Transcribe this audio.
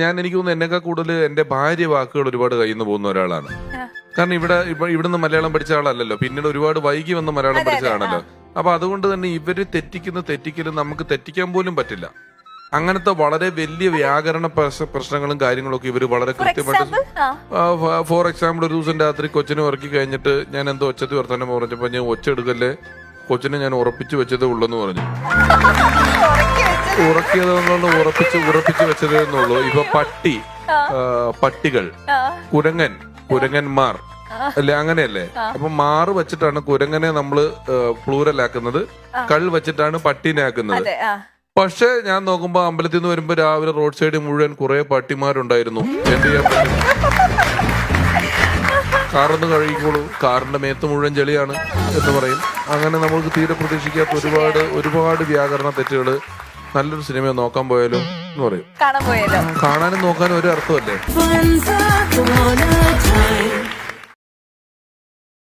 ഞാൻ എനിക്ക് തോന്നുന്നു എന്നെക്കാൾ കൂടുതൽ എന്റെ ഭാര്യ വാക്കുകൾ ഒരുപാട് കയ്യിൽ നിന്ന് പോകുന്ന ഒരാളാണ്. കാരണം ഇവിടെ ഇപ്പൊ ഇവിടുന്ന് മലയാളം പഠിച്ച ആളല്ലല്ലോ. പിന്നീട് ഒരുപാട് വൈകി വന്ന് മലയാളം പഠിച്ചതാണല്ലോ അപ്പൊ അതുകൊണ്ട് തന്നെ ഇവർ തെറ്റിക്കുന്ന തെറ്റിക്കലും നമുക്ക് തെറ്റിക്കാൻ പോലും പറ്റില്ല. അങ്ങനത്തെ വളരെ വലിയ വ്യാകരണ പ്രശ്നങ്ങളും കാര്യങ്ങളൊക്കെ ഇവർ വളരെ കൃത്യമായിട്ട് ഫോർ എക്സാമ്പിൾ ഒരു ദിവസം രാത്രി കൊച്ചിനെ ഉറക്കി കഴിഞ്ഞിട്ട് ഞാൻ എന്തോ ഒച്ചത്തി വർത്തമാനം പറഞ്ഞപ്പോ ഞാൻ ഒച്ച എടുക്കല്ലേ? കൊച്ചിനെ ഞാൻ ഉറപ്പിച്ചു വെച്ചതേ ഉള്ളെന്ന് പറഞ്ഞു. ഉറക്കിയത് ഉറക്കിയതെന്നുള്ള ഉറപ്പിച്ച് ഉറപ്പിച്ച് വെച്ചതേ എന്നുള്ളൂ ഇപ്പൊ പട്ടി പട്ടികൾ കുരങ്ങൻ കുരങ്ങന്മാർ. അല്ല അല്ലെ അങ്ങനെയല്ലേ. അപ്പൊ മാറ് വെച്ചിട്ടാണ് കുരങ്ങനെ നമ്മൾ പ്ലൂരലാക്കുന്നത് കൾ വെച്ചിട്ടാണ് പട്ടീനെ ആക്കുന്നത്. പക്ഷെ ഞാൻ നോക്കുമ്പോ അമ്പലത്തിൽ നിന്ന് വരുമ്പോ രാവിലെ റോഡ് സൈഡിൽ മുഴുവൻ കുറെ പട്ടിമാരുണ്ടായിരുന്നു. എന്ത് ചെയ്യാൻ പറ്റും? കാറൊന്ന് കഴുകിക്കോളൂ. കാറിന്റെ മേത്ത് മുഴുവൻ ചെളിയാണ് എന്ന് പറയും. അങ്ങനെ നമുക്ക് തീരെ പ്രതീക്ഷിക്കാത്ത ഒരുപാട് ഒരുപാട് വ്യാകരണ തെറ്റുകൾ നല്ലൊരു സിനിമ നോക്കാൻ പോയാലോ എന്ന് പറയും. കാണാൻ പോയല്ലോ കാണാനും നോക്കാനും ഒരു അർത്ഥമല്ലേ?